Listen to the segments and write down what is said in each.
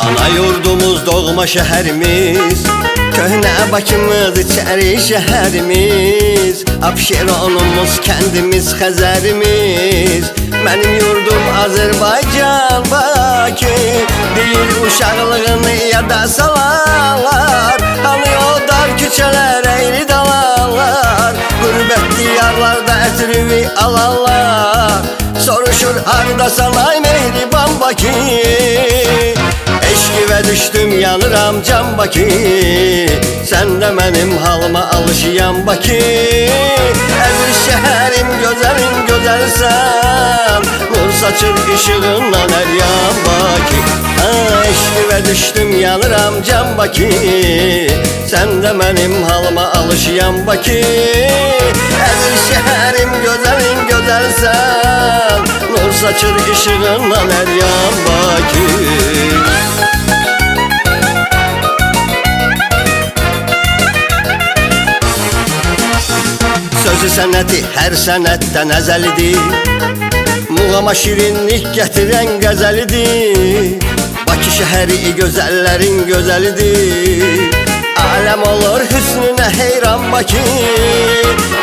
Ana yurdumuz doğma şehrimiz Köhne Bakımız içeri şehrimiz. Abşeronumuz kendimiz Xəzərimiz Benim yurdum Azerbaycan Bakı Değil uşaqlığını yada salarlar Hani o dar küçələr eğri dalarlar Gurbet diyarlarda etrivi alarlar Soruşur hardasan ay mehriban Bakı Düşdüm yanıram can Bakı Sən də mənim halıma alışıyan Bakı Əziz şəhərim gözəlim gözəlsən Nur saçır işığından hər yan Bakı Ha, Eşkivə düşdüm yanıram can Bakı Sən də mənim halıma alışıyan Bakı Əziz şəhərim gözəlim gözəlsən Nur saçır işığından hər yan Sözü sənəti hər sənətdən əzəlidir Muğama şirinlik gətirən qəzəlidir Bakı şəhəri gözəllərin gözəlidir Aləm olur hüsnünə heyran Bakı.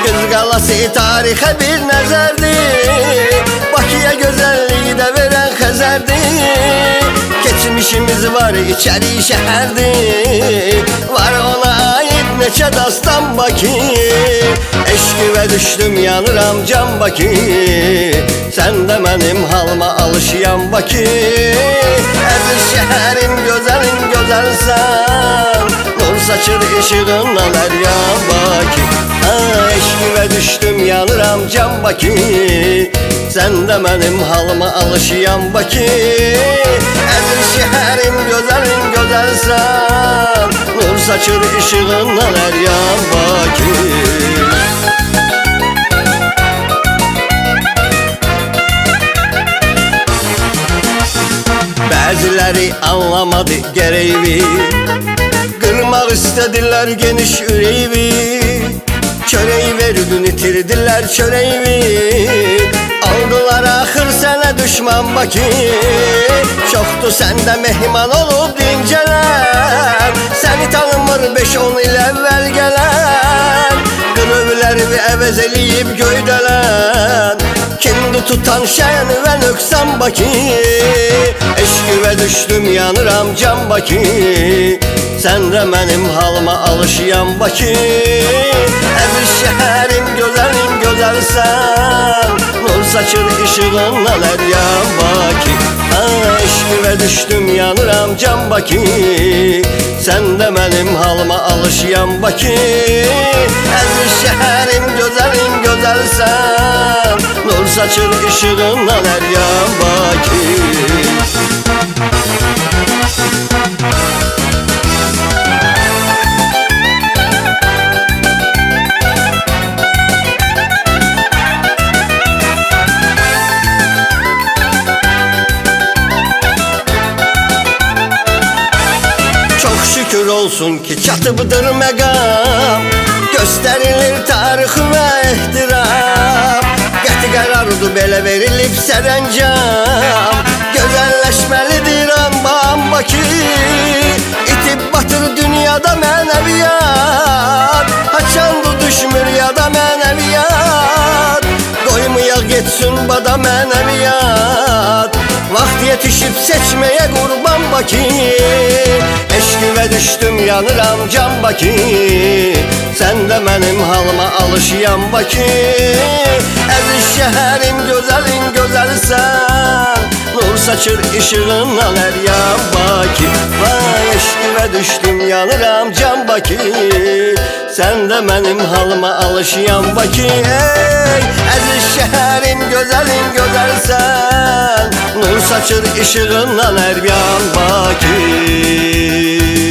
Qız qalası tarixə bir nəzərdir Bakıya gözəlliyi də verən Xəzərdir Keçmişimiz var içəri şəhərdir Var ona ait neçə dastan Bakı Eşkivə düşdüm yanıram can Bakı Sən də mənim halıma alışıyan Bakı Əziz şəhərim gözəlim gözəlsən Nur saçır işığından hər yan Bakı Ha, eşkivə düşdüm yanıram can Bakı Sən də mənim halıma alışıyan Bakı Əziz şəhərim gözəlim gözəlsən Nur saçır işığından hər yan Bakı Bəziləri anlamadı gereği Kırmak istediler geniş yüreğimi Çöreği verdin itirdiler çöreğimi Aldılar ahır sana düşman Bakı. Çoktu sende mehman olup beş on il evvel gelen Kırıvler ve evezeleyip göydelen Kimdi tutan şen ve nöksan Bakı Eşküve düştüm yanıram can Bakı Sen de benim halıma alışıyan Bakı Əziz şəhərim gözəlim gözəlsən Nur saçır işığından hər yan Bakı Ha, eşküve düşdüm yanıram can Bakı Sen de benim halıma alışıyan Bakı Əziz şəhərim gözəlim gözəlsən Nur saçır işığından hər yan Bakı olsun ki çatıbıdır megam. Gösterilir tarixime ehtiram Qəti qərardı belə verilib sərəncam Gözəlləşməlidir ambam Bakı İtib batır dünyada mənəviyyat Haçandı düşmür yada mənəviyyat Qoymayaq getsin bada mənəviyyat Vaxt yetişib seçməyə qurban Bakı Eşkivə düşdüm yanıram can Bakı Sən də mənim halıma alışıyan Bakı Əziz şəhərim gözəlin gözəlsən Nur saçır işığından hər yan Bakı Vay eşkivə düşdüm yanıram can Bakı Sən də mənim halıma alışıyan Bakı Ey əziz şəhərim gözəlin gözəlsən Nur saçır işığından hər yan Bakı